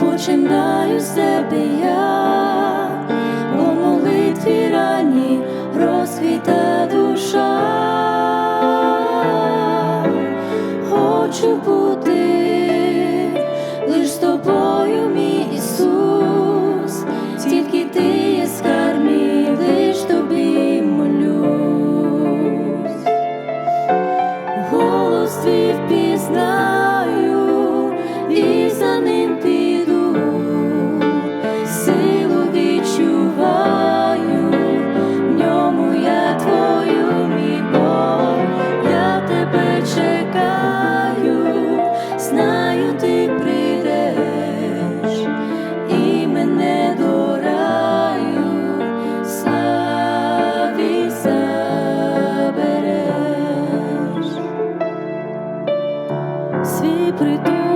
починаю з тебе я, у молитві ранні розквіта душа, хочу бути. Por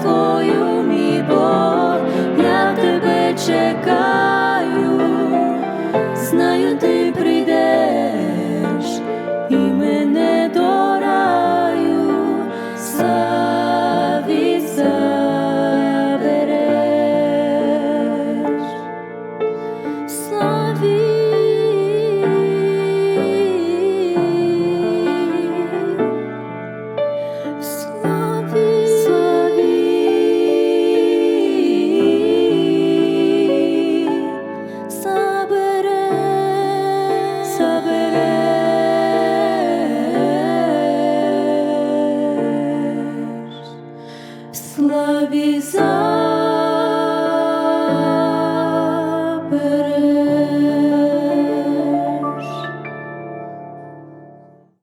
Твою мій Бог, я тебе чекаю.